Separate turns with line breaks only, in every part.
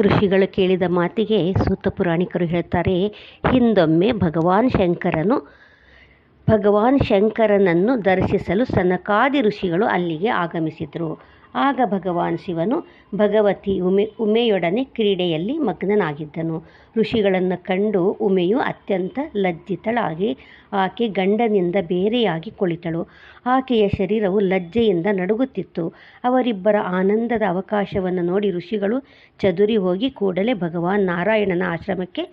ಋಷಿಗಳು ಕೇಳಿದ ಮಾತಿಗೆ ಸೂತ ಪುರಾಣಿಕರು ಹೇಳ್ತಾರೆ, ಹಿಂದೊಮ್ಮೆ ಭಗವಾನ್ ಶಂಕರನು, ಭಗವಾನ್ ಶಂಕರನನ್ನು ದರ್ಶಿಸಲು ಸನಕಾದಿ ಋಷಿಗಳು ಅಲ್ಲಿಗೆ ಆಗಮಿಸಿದರು. ಆಗ ಭಗವಾನ್ ಶಿವನು ಭಗವತಿ ಉಮೆ, ಉಮೆಯೊಡನೆ ಕ್ರೀಡೆಯಲ್ಲಿ ಮಗ್ನನಾಗಿದ್ದನು. ಋಷಿಗಳನ್ನು ಕಂಡು ಉಮೆಯು ಅತ್ಯಂತ ಲಜ್ಜಿತಳಾಗಿ ಆಕೆ ಗಂಡನಿಂದ ಬೇರೆಯಾಗಿ ಕುಳಿತಳು. ಆಕೆಯ ಶರೀರವು ಲಜ್ಜೆಯಿಂದ ನಡುಗುತ್ತಿತ್ತು. ಅವರಿಬ್ಬರ ಆನಂದದ ಅವಕಾಶವನ್ನು ನೋಡಿ ಋಷಿಗಳು ಚದುರಿ ಹೋಗಿ ಕೂಡಲೇ ಭಗವಾನ್ ನಾರಾಯಣನ ಆಶ್ರಮಕ್ಕೆ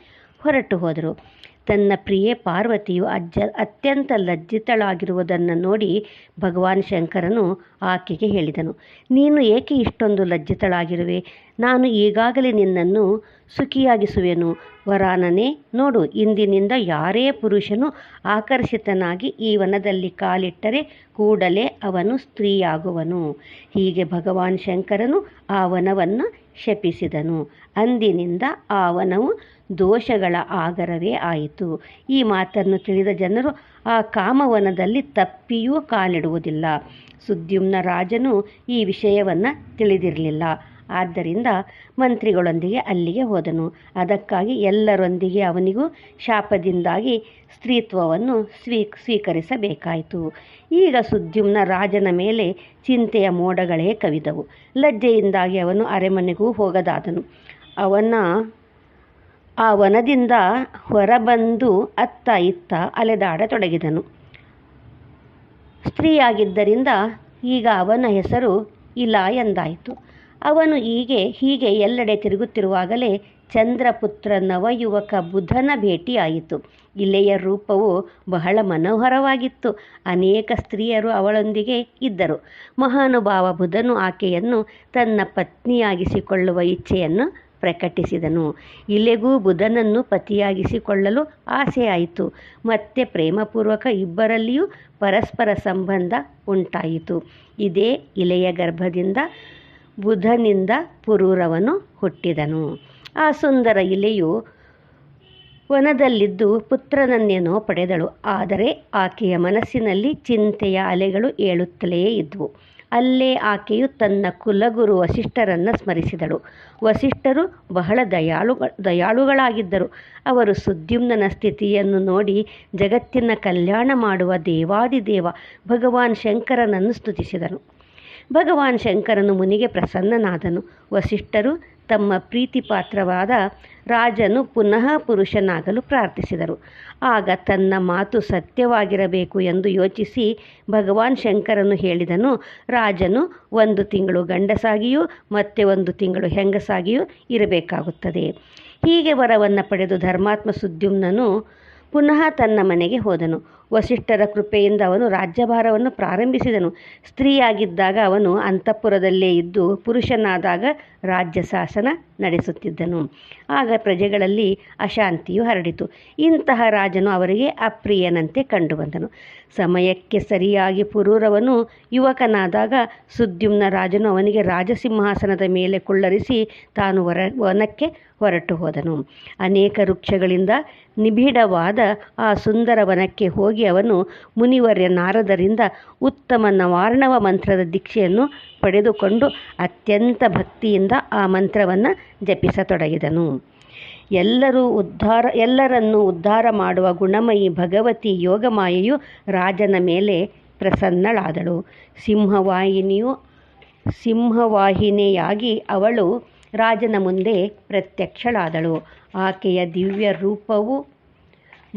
ಹೊರಟು ಹೋದರು ತನ್ನ ಪ್ರಿಯೆ ಪಾರ್ವತಿಯು ಅಜ್ಜ, ಅತ್ಯಂತ ಲಜ್ಜಿತಳಾಗಿರುವುದನ್ನು ನೋಡಿ ಭಗವಾನ್ ಶಂಕರನು ಆಕೆಗೆ ಹೇಳಿದನು, ನೀನು ಏಕೆ ಇಷ್ಟೊಂದು ಲಜ್ಜಿತಳಾಗಿರುವೆ? ನಾನು ಈಗಾಗಲೇ ನಿನ್ನನ್ನು ಸುಖಿಯಾಗಿಸುವೆನು. ವರಾನನೇ, ನೋಡು, ಇಂದಿನಿಂದ ಯಾರೇ ಪುರುಷನು ಆಕರ್ಷಿತನಾಗಿ ಈ ವನದಲ್ಲಿ ಕಾಲಿಟ್ಟರೆ ಕೂಡಲೇ ಅವನು ಸ್ತ್ರೀಯಾಗುವನು. ಹೀಗೆ ಭಗವಾನ್ ಶಂಕರನು ಆ ವನವನ್ನು ಶಪಿಸಿದನು. ಅಂದಿನಿಂದ ಆ ವನವು ದೋಷಗಳ ಆಗರವೇ ಆಯಿತು. ಈ ಮಾತನ್ನು ತಿಳಿದ ಜನರು ಆ ಕಾಮವನದಲ್ಲಿ ತಪ್ಪಿಯೂ ಕಾಲಿಡುವುದಿಲ್ಲ. ಸುದ್ಯುಮ್ನ ರಾಜನು ಈ ವಿಷಯವನ್ನು ತಿಳಿದಿರಲಿಲ್ಲ. ಆದ್ದರಿಂದ ಮಂತ್ರಿಗಳೊಂದಿಗೆ ಅಲ್ಲಿಗೆ ಹೋದನು. ಅದಕ್ಕಾಗಿ ಎಲ್ಲರೊಂದಿಗೆ ಅವನಿಗೂ ಶಾಪದಿಂದಾಗಿ ಸ್ತ್ರೀತ್ವವನ್ನು ಸ್ವೀ, ಸ್ವೀಕರಿಸಬೇಕಾಯಿತು. ಈಗ ಸುದ್ಯುಮ್ನ ರಾಜನ ಮೇಲೆ ಚಿಂತೆಯ ಮೋಡಗಳೇ ಕವಿದವು. ಲಜ್ಜೆಯಿಂದಾಗಿ ಅವನು ಅರೆಮನೆಗೂ ಹೋಗದಾದನು. ಅವನ, ಆ ವನದಿಂದ ಹೊರಬಂದು ಅತ್ತ ಇತ್ತ ಅಲೆದಾಡತೊಡಗಿದನು. ಸ್ತ್ರೀಯಾಗಿದ್ದರಿಂದ ಈಗ ಅವನ ಹೆಸರು ಇಲಾ ಎಂದಾಯಿತು ಅವನು ಹೀಗೆ ಹೀಗೆ ಎಲ್ಲೆಡೆ ತಿರುಗುತ್ತಿರುವಾಗಲೇ ಚಂದ್ರಪುತ್ರ ನವಯುವಕ ಬುಧನ ಭೇಟಿಯಾಯಿತು. ಇಲೆಯ ರೂಪವು ಬಹಳ ಮನೋಹರವಾಗಿತ್ತು. ಅನೇಕ ಸ್ತ್ರೀಯರು ಅವಳೊಂದಿಗೆ ಇದ್ದರು. ಮಹಾನುಭಾವ ಬುಧನು ಆಕೆಯನ್ನು ತನ್ನ ಪತ್ನಿಯಾಗಿಸಿಕೊಳ್ಳುವ ಇಚ್ಛೆಯನ್ನು ಪ್ರಕಟಿಸಿದನು. ಇಲೆಗೂ ಬುಧನನ್ನು ಪತಿಯಾಗಿಸಿಕೊಳ್ಳಲು ಆಸೆಯಾಯಿತು. ಮತ್ತೆ ಪ್ರೇಮಪೂರ್ವಕ ಇಬ್ಬರಲ್ಲಿಯೂ ಪರಸ್ಪರ ಸಂಬಂಧ ಉಂಟಾಯಿತು. ಇದೇ ಇಲೆಯ ಗರ್ಭದಿಂದ ಬುಧನಿಂದ ಪುರೂರವನು ಹುಟ್ಟಿದನು. ಆ ಸುಂದರ ಇಲೆಯು ವನದಲ್ಲಿದ್ದು ಪುತ್ರನನ್ನೇನೋ ಪಡೆದಳು. ಆದರೆ ಆಕೆಯ ಮನಸ್ಸಿನಲ್ಲಿ ಚಿಂತೆಯ ಅಲೆಗಳು ಏಳುತ್ತಲೇ ಇದ್ವು. ಅಲ್ಲೇ ಆಕೆಯು ತನ್ನ ಕುಲಗುರು ವಸಿಷ್ಠರನ್ನು ಸ್ಮರಿಸಿದಳು. ವಸಿಷ್ಠರು ಬಹಳ ದಯಾಳು, ದಯಾಳುಗಳಾಗಿದ್ದರು. ಅವರು ಸುದ್ಯುಮ್ನನ ಸ್ಥಿತಿಯನ್ನು ನೋಡಿ ಜಗತ್ತಿನ ಕಲ್ಯಾಣ ಮಾಡುವ ದೇವಾದಿದೇವ ಭಗವಾನ್ ಶಂಕರನನ್ನು ಸ್ತುತಿಸಿದನು ಭಗವಾನ್ ಶಂಕರನು ಮುನಿಗೆ ಪ್ರಸನ್ನನಾದನು. ವಸಿಷ್ಠರು ತಮ್ಮ ಪ್ರೀತಿಪಾತ್ರವಾದ ರಾಜನು ಪುನಃ ಪುರುಷನಾಗಲು ಪ್ರಾರ್ಥಿಸಿದರು. ಆಗ ತನ್ನ ಮಾತು ಸತ್ಯವಾಗಿರಬೇಕು ಎಂದು ಯೋಚಿಸಿ ಭಗವಾನ್ ಶಂಕರನು ಹೇಳಿದನು, ರಾಜನು ಒಂದು ತಿಂಗಳು ಗಂಡಸಾಗಿಯೂ ಮತ್ತೆ ಒಂದು ತಿಂಗಳು ಹೆಂಗಸಾಗಿಯೂ ಇರಬೇಕಾಗುತ್ತದೆ. ಹೀಗೆ ವರವನ್ನು ಪಡೆದು ಧರ್ಮಾತ್ಮ ಸುದ್ಯುಮ್ನನು ಪುನಃ ತನ್ನ ಮನೆಗೆ ಹೋದನು. ವಸಿಷ್ಠರ ಕೃಪೆಯಿಂದ ಅವನು ರಾಜ್ಯಭಾರವನ್ನು ಪ್ರಾರಂಭಿಸಿದನು. ಸ್ತ್ರೀಯಾಗಿದ್ದಾಗ ಅವನು ಅಂತಃಪುರದಲ್ಲೇ ಇದ್ದು ಪುರುಷನಾದಾಗ ರಾಜ್ಯ ಶಾಸನ ನಡೆಸುತ್ತಿದ್ದನು. ಆಗ ಪ್ರಜೆಗಳಲ್ಲಿ ಅಶಾಂತಿಯು ಹರಡಿತು. ಇಂತಹ ರಾಜನು ಅವರಿಗೆ ಅಪ್ರಿಯನಂತೆ ಕಂಡುಬಂದನು. ಸಮಯಕ್ಕೆ ಸರಿಯಾಗಿ ಪುರೂರವನು ಯುವಕನಾದಾಗ ಸುದ್ಯುಮ್ನ ರಾಜನು ಅವನಿಗೆ ರಾಜಸಿಂಹಾಸನದ ಮೇಲೆ ಕುಳ್ಳರಿಸಿ ತಾನು ವರ, ವನಕ್ಕೆ ಹೊರಟು ಹೋದನು. ಅನೇಕ ವೃಕ್ಷಗಳಿಂದ ನಿಬಿಡವಾದ ಆ ಸುಂದರ ವನಕ್ಕೆ ಹೋಗಿ ಅವನು ಮುನಿವರ್ಯ ನಾರದರಿಂದ ಉತ್ತಮ ನವಾರ್ಣವ ಮಂತ್ರದ ದೀಕ್ಷೆಯನ್ನು ಪಡೆದುಕೊಂಡು ಅತ್ಯಂತ ಭಕ್ತಿಯಿಂದ ಆ ಮಂತ್ರವನ್ನು ಜಪಿಸತೊಡಗಿದನು. ಎಲ್ಲರೂ ಉದ್ಧಾರ, ಎಲ್ಲರನ್ನೂ ಉದ್ಧಾರ ಮಾಡುವ ಗುಣಮಯಿ ಭಗವತಿ ಯೋಗಮಾಯೆಯು ರಾಜನ ಮೇಲೆ ಪ್ರಸನ್ನಳಾದಳು. ಸಿಂಹವಾಹಿನಿಯು, ಸಿಂಹವಾಹಿನಿಯಾಗಿ ಅವಳು ರಾಜನ ಮುಂದೆ ಪ್ರತ್ಯಕ್ಷಳಾದಳು. ಆಕೆಯ ದಿವ್ಯ ರೂಪವು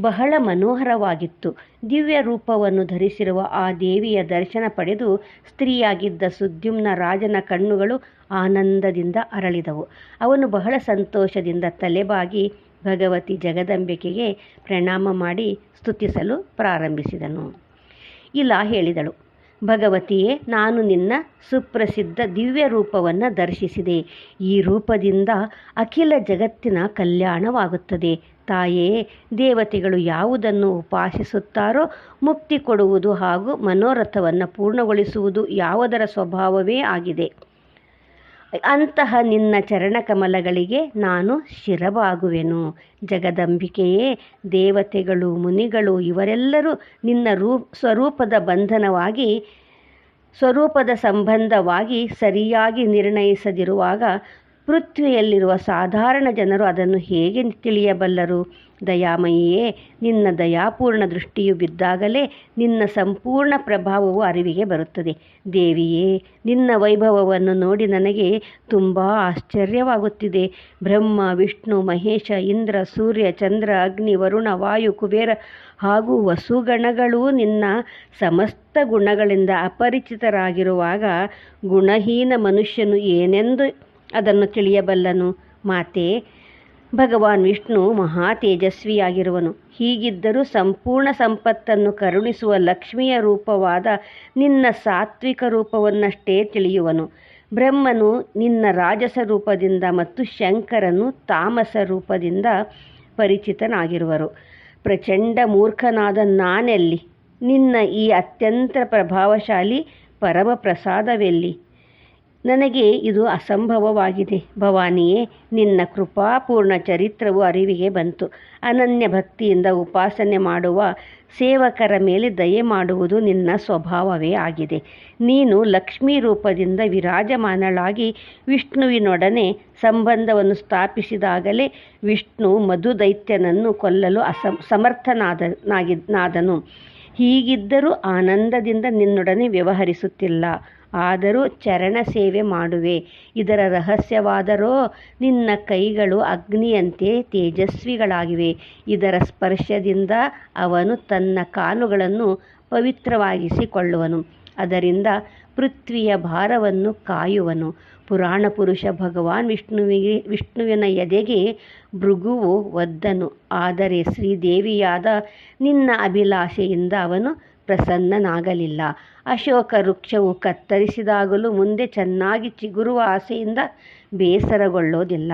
ಬಹಳ ಮನೋಹರವಾಗಿತ್ತು. ದಿವ್ಯ ರೂಪವನ್ನು ಧರಿಸಿರುವ ಆ ದೇವಿಯ ದರ್ಶನ ಪಡೆದು ಸ್ತ್ರೀಯಾಗಿದ್ದ ಸುದ್ಯುಮ್ನ ರಾಜನ ಕಣ್ಣುಗಳು ಆನಂದದಿಂದ ಅರಳಿದವು. ಅವನು ಬಹಳ ಸಂತೋಷದಿಂದ ತಲೆಬಾಗಿ ಭಗವತಿ ಜಗದಂಬಿಕೆಗೆ ಪ್ರಣಾಮ ಮಾಡಿ ಸ್ತುತಿಸಲು ಪ್ರಾರಂಭಿಸಿದನು. ಇಲ್ಲ ಹೇಳಿದಳು ಭಗವತಿಯೇ, ನಾನು ನಿನ್ನ ಸುಪ್ರಸಿದ್ಧ ದಿವ್ಯ ರೂಪವನ್ನು ದರ್ಶಿಸಿದೆ. ಈ ರೂಪದಿಂದ ಅಖಿಲ ಜಗತ್ತಿನ ಕಲ್ಯಾಣವಾಗುತ್ತದೆ. ತಾಯೇ, ದೇವತೆಗಳು ಯಾವುದನ್ನು ಉಪಾಸಿಸುತ್ತಾರೋ ಮುಕ್ತಿ ಕೊಡುವುದು ಹಾಗೂ ಮನೋರಥವನ್ನು ಪೂರ್ಣಗೊಳಿಸುವುದು ಯಾವುದರ ಸ್ವಭಾವವೇ ಆಗಿದೆ. ಅಂತಹ ನಿನ್ನ ಚರಣಕಮಲಗಳಿಗೆ ನಾನು ಶಿರವಾಗುವೆನು. ಜಗದಂಬಿಕೆಯೇ, ದೇವತೆಗಳು, ಮುನಿಗಳು ಇವರೆಲ್ಲರೂ ನಿನ್ನ ರೂ, ಸ್ವರೂಪದ ಬಂಧನವಾಗಿ, ಸ್ವರೂಪದ ಸಂಬಂಧವಾಗಿ ಸರಿಯಾಗಿ ನಿರ್ಣಯಿಸದಿರುವಾಗ ಪೃಥ್ವಿಯಲ್ಲಿರುವ ಸಾಧಾರಣ ಜನರು ಅದನ್ನು ಹೇಗೆ ತಿಳಿಯಬಲ್ಲರು? ದಯಾಮಯಿಯೇ, ನಿನ್ನ ದಯಾಪೂರ್ಣ ದೃಷ್ಟಿಯು ಬಿದ್ದಾಗಲೇ ನಿನ್ನ ಸಂಪೂರ್ಣ ಪ್ರಭಾವವು ಅರಿವಿಗೆ ಬರುತ್ತದೆ. ದೇವಿಯೇ, ನಿನ್ನ ವೈಭವವನ್ನು ನೋಡಿ ನನಗೆ ತುಂಬ ಆಶ್ಚರ್ಯವಾಗುತ್ತಿದೆ. ಬ್ರಹ್ಮ, ವಿಷ್ಣು, ಮಹೇಶ, ಇಂದ್ರ, ಸೂರ್ಯ, ಚಂದ್ರ, ಅಗ್ನಿ, ವರುಣ, ವಾಯು, ಕುಬೇರ ಹಾಗೂ ವಸುಗಣಗಳು ನಿನ್ನ ಸಮಸ್ತ ಗುಣಗಳಿಂದ ಅಪರಿಚಿತರಾಗಿರುವಾಗ ಗುಣಹೀನ ಮನುಷ್ಯನು ಏನೆಂದು ಅದನ್ನು ತಿಳಿಯಬಲ್ಲನು. ಮಾತೆ, ಭಗವಾನ್ ವಿಷ್ಣು ಮಹಾ ತೇಜಸ್ವಿಯಾಗಿರುವನು ಹೀಗಿದ್ದರೂ ಸಂಪೂರ್ಣ ಸಂಪತ್ತನ್ನು ಕರುಣಿಸುವ ಲಕ್ಷ್ಮಿಯ ರೂಪವಾದ ನಿನ್ನ ಸಾತ್ವಿಕ ರೂಪವನ್ನಷ್ಟೇ ತಿಳಿಯುವನು. ಬ್ರಹ್ಮನು ನಿನ್ನ ರಾಜಸ ರೂಪದಿಂದ ಮತ್ತು ಶಂಕರನು ತಾಮಸ ರೂಪದಿಂದ ಪರಿಚಿತನಾಗಿರುವರು. ಪ್ರಚಂಡ ಮೂರ್ಖನಾದ ನಾನೆಲ್ಲಿ? ನಿನ್ನ ಈ ಅತ್ಯಂತ ಪ್ರಭಾವಶಾಲಿ ಪರಮ ಪ್ರಸಾದವೆಲ್ಲಿ ನನಗೆ ಇದು ಅಸಂಭವವಾಗಿದೆ. ಭವಾನಿಯೇ, ನಿನ್ನ ಕೃಪಾಪೂರ್ಣ ಚರಿತ್ರವು ಅರಿವಿಗೆ ಬಂತು. ಅನನ್ಯ ಭಕ್ತಿಯಿಂದ ಉಪಾಸನೆ ಮಾಡುವ ಸೇವಕರ ಮೇಲೆ ದಯೆ ಮಾಡುವುದು ನಿನ್ನ ಸ್ವಭಾವವೇ ಆಗಿದೆ. ನೀನು ಲಕ್ಷ್ಮೀ ರೂಪದಿಂದ ವಿರಾಜಮಾನಳಾಗಿ ವಿಷ್ಣುವಿನೊಡನೆ ಸಂಬಂಧವನ್ನು ಸ್ಥಾಪಿಸಿದಾಗಲೇ ವಿಷ್ಣು ಮಧು ದೈತ್ಯನನ್ನು ಕೊಲ್ಲಲು ಅಸಮ, ಸಮರ್ಥನಾದ ನಾದನು. ಹೀಗಿದ್ದರೂ ಆನಂದದಿಂದ ನಿನ್ನೊಡನೆ ವ್ಯವಹರಿಸುತ್ತಿಲ್ಲ. ಆದರೂ ಚರಣ ಸೇವೆ ಮಾಡುವೆ. ಇದರ ರಹಸ್ಯವಾದರೋ, ನಿನ್ನ ಕೈಗಳು ಅಗ್ನಿಯಂತೆ ತೇಜಸ್ವಿಗಳಾಗಿವೆ. ಇದರ ಸ್ಪರ್ಶದಿಂದ ಅವನು ತನ್ನ ಕಾಲುಗಳನ್ನು ಪವಿತ್ರವಾಗಿಸಿಕೊಳ್ಳುವನು. ಅದರಿಂದ ಪೃಥ್ವಿಯ ಭಾರವನ್ನು ಕಾಯುವನು. ಪುರಾಣ ಪುರುಷ ಭಗವಾನ್ ವಿಷ್ಣುವಿಗೆ, ವಿಷ್ಣುವಿನ ಎದೆಗೆ ಭೃಗುವು ಒದ್ದನು. ಆದರೆ ಶ್ರೀದೇವಿಯಾದ ನಿನ್ನ ಅಭಿಲಾಷೆಯಿಂದ ಅವನು ಪ್ರಸನ್ನನಾಗಲಿಲ್ಲ. ಅಶೋಕ ವೃಕ್ಷವು ಕತ್ತರಿಸಿದಾಗಲೂ ಮುಂದೆ ಚೆನ್ನಾಗಿ ಚಿಗುರುವ ಆಸೆಯಿಂದ ಬೇಸರಗೊಳ್ಳೋದಿಲ್ಲ.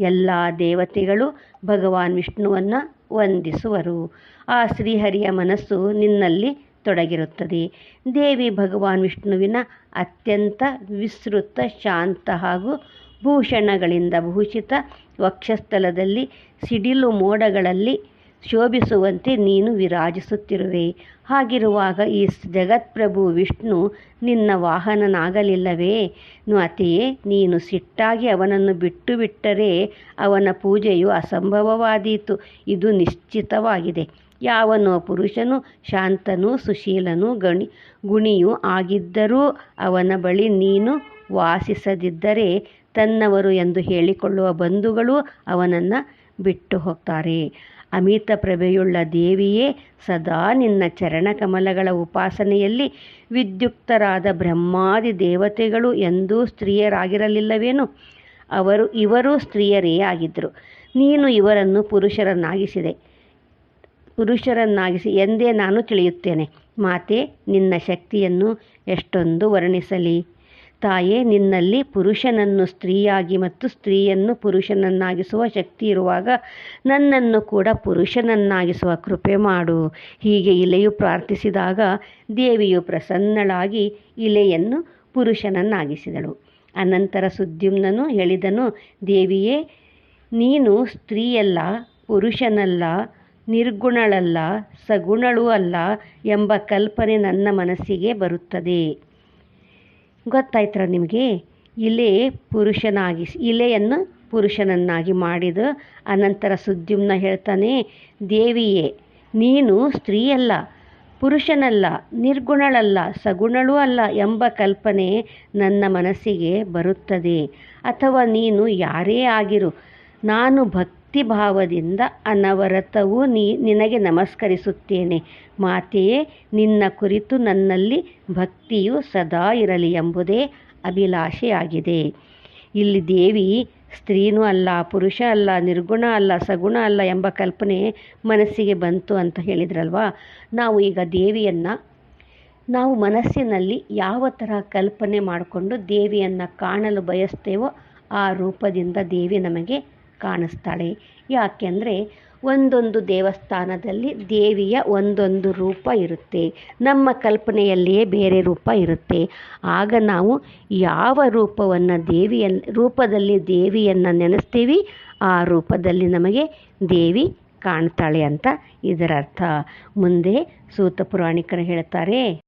ಎಲ್ಲ ದೇವತೆಗಳು ಭಗವಾನ್ ವಿಷ್ಣುವನ್ನು ವಂದಿಸುವರು. ಆ ಶ್ರೀಹರಿಯ ಮನಸ್ಸು ನಿನ್ನಲ್ಲಿ ತೊಡಗಿರುತ್ತದೆ. ದೇವಿ ಭಗವಾನ್ ವಿಷ್ಣುವಿನ ಅತ್ಯಂತ ವಿಸ್ತೃತ ಶಾಂತ ಹಾಗೂ ಭೂಷಣಗಳಿಂದ ಭೂಷಿತ ವಕ್ಷಸ್ಥಲದಲ್ಲಿ ಸಿಡಿಲು ಮೋಡಗಳಲ್ಲಿ ಶೋಭಿಸುವಂತೆ ನೀನು ವಿರಾಜಿಸುತ್ತಿರುವೆ. ಹಾಗಿರುವಾಗ ಈ ಜಗತ್ಪ್ರಭು ವಿಷ್ಣು ನಿನ್ನ ವಾಹನನಾಗಲಿಲ್ಲವೇ? ಅತೆಯೇ, ನೀನು ಸಿಟ್ಟಾಗಿ ಅವನನ್ನು ಬಿಟ್ಟು ಬಿಟ್ಟರೆ ಅವನ ಪೂಜೆಯು ಅಸಂಭವವಾದೀತು. ಇದು ನಿಶ್ಚಿತವಾಗಿದೆ. ಯಾವನೋ ಪುರುಷನು ಶಾಂತನು ಸುಶೀಲನು ಗಣಿ, ಗುಣಿಯೂ ಆಗಿದ್ದರೂ ಅವನ ಬಳಿ ನೀನು ವಾಸಿಸದಿದ್ದರೆ ತನ್ನವರು ಎಂದು ಹೇಳಿಕೊಳ್ಳುವ ಬಂಧುಗಳು ಅವನನ್ನು ಬಿಟ್ಟು ಹೋಗ್ತಾರೆ. ಅಮಿತ ಪ್ರಭೆಯುಳ್ಳ ದೇವಿಯೇ, ಸದಾ ನಿನ್ನ ಚರಣಕಮಲಗಳ ಉಪಾಸನೆಯಲ್ಲಿ ವಿದ್ಯುಕ್ತರಾದ ಬ್ರಹ್ಮಾದಿ ದೇವತೆಗಳು ಎಂದೂ ಸ್ತ್ರೀಯರಾಗಿರಲಿಲ್ಲವೇನು? ಅವರು, ಇವರು ಸ್ತ್ರೀಯರೇ ಆಗಿದ್ದರು. ನೀನು ಇವರನ್ನು ಪುರುಷರನ್ನಾಗಿಸಿದೆ. ಪುರುಷರನ್ನಾಗಿಸಿ ಎಂದೇ ನಾನು ತಿಳಿಯುತ್ತೇನೆ. ಮಾತೆ, ನಿನ್ನ ಶಕ್ತಿಯನ್ನು ಎಷ್ಟೊಂದು ವರ್ಣಿಸಲಿ. ತಾಯೇ, ನಿನ್ನಲ್ಲಿ ಪುರುಷನನ್ನು ಸ್ತ್ರೀಯಾಗಿ ಮತ್ತು ಸ್ತ್ರೀಯನ್ನು ಪುರುಷನನ್ನಾಗಿಸುವ ಶಕ್ತಿ ಇರುವಾಗ ನನ್ನನ್ನು ಕೂಡ ಪುರುಷನನ್ನಾಗಿಸುವ ಕೃಪೆ ಮಾಡು. ಹೀಗೆ ಇಲೆಯು ಪ್ರಾರ್ಥಿಸಿದಾಗ ದೇವಿಯು ಪ್ರಸನ್ನಳಾಗಿ ಇಲೆಯನ್ನು ಪುರುಷನನ್ನಾಗಿಸಿದಳು. ಅನಂತರ ಸುದ್ಯುಮ್ನನು ಹೇಳಿದನು, ದೇವಿಯೇ, ನೀನು ಸ್ತ್ರೀಯಲ್ಲ, ಪುರುಷನಲ್ಲ, ನಿರ್ಗುಣಳಲ್ಲ, ಸಗುಣಳೂ ಅಲ್ಲ ಎಂಬ ಕಲ್ಪನೆ ನನ್ನ ಮನಸ್ಸಿಗೆ ಬರುತ್ತದೆ. ಗೊತ್ತಾಯ್ತರ ನಿಮಗೆ? ಇಲೆ ಪುರುಷನಾಗಿ, ಇಲೆಯನ್ನು ಪುರುಷನನ್ನಾಗಿ ಮಾಡಿದ ಅನಂತರ ಸುದ್ಯುಮ್ನ ಹೇಳ್ತಾನೆ, ದೇವಿಯೇ, ನೀನು ಸ್ತ್ರೀಯಲ್ಲ, ಪುರುಷನಲ್ಲ, ನಿರ್ಗುಣಳಲ್ಲ, ಸಗುಣಳೂ ಅಲ್ಲ ಎಂಬ ಕಲ್ಪನೆ ನನ್ನ ಮನಸ್ಸಿಗೆ ಬರುತ್ತದೆ. ಅಥವಾ ನೀನು ಯಾರೇ ಆಗಿರು, ನಾನು ಭಕ್ತಿ ಭಾವದಿಂದ ಅನವರತವೂ ನೀ ನಿನಗೆ ನಮಸ್ಕರಿಸುತ್ತೇನೆ. ಮಾತೆಯೇ, ನಿನ್ನ ಕುರಿತು ನನ್ನಲ್ಲಿ ಭಕ್ತಿಯು ಸದಾ ಇರಲಿ ಎಂಬುದೇ ಅಭಿಲಾಷೆಯಾಗಿದೆ. ಇಲ್ಲಿ ದೇವಿ, ಸ್ತ್ರೀನೂ ಅಲ್ಲ, ಪುರುಷ ಅಲ್ಲ, ನಿರ್ಗುಣ ಅಲ್ಲ, ಸಗುಣ ಅಲ್ಲ ಎಂಬ ಕಲ್ಪನೆ ಮನಸ್ಸಿಗೆ ಬಂತು ಅಂತ ಹೇಳಿದ್ರಲ್ವಾ? ನಾವು ಈಗ ದೇವಿಯನ್ನು, ನಾವು ಮನಸ್ಸಿನಲ್ಲಿ ಯಾವ ಥರ ಕಲ್ಪನೆ ಮಾಡಿಕೊಂಡು ದೇವಿಯನ್ನು ಕಾಣಲು ಬಯಸ್ತೇವೋ ಆ ರೂಪದಿಂದ ದೇವಿ ನಮಗೆ ಕಾಣಿಸ್ತಾಳೆ. ಯಾಕೆಂದರೆ ಒಂದೊಂದು ದೇವಸ್ಥಾನದಲ್ಲಿ ದೇವಿಯ ಒಂದೊಂದು ರೂಪ ಇರುತ್ತೆ. ನಮ್ಮ ಕಲ್ಪನೆಯಲ್ಲಿಯೇ ಬೇರೆ ರೂಪ ಇರುತ್ತೆ. ಆಗ ನಾವು ಯಾವ ರೂಪವನ್ನು ದೇವಿಯ ರೂಪದಲ್ಲಿ ದೇವಿಯನ್ನು ನೆನೆಸ್ತೀವಿ, ಆ ರೂಪದಲ್ಲಿ ನಮಗೆ ದೇವಿ ಕಾಣ್ತಾಳೆ ಅಂತ ಇದರರ್ಥ. ಮುಂದೆ ಸೂತ ಪುರಾಣಿಕರು ಹೇಳ್ತಾರೆ